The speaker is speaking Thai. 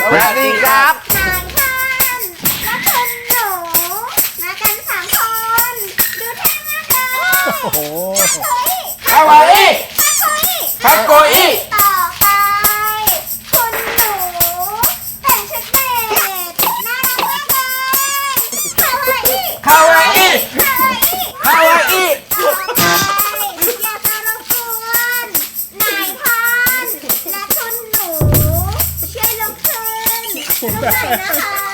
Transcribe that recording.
สวัสดีครับ สามคนและคนหนูมากันสามคน ดูท่ากเลยโอ้โหฮาวายฮักโกยฮากโกยต่อไป คนหนูแต่งชุดเด็กน่ารักมากเลยฮาวายฮาวายาน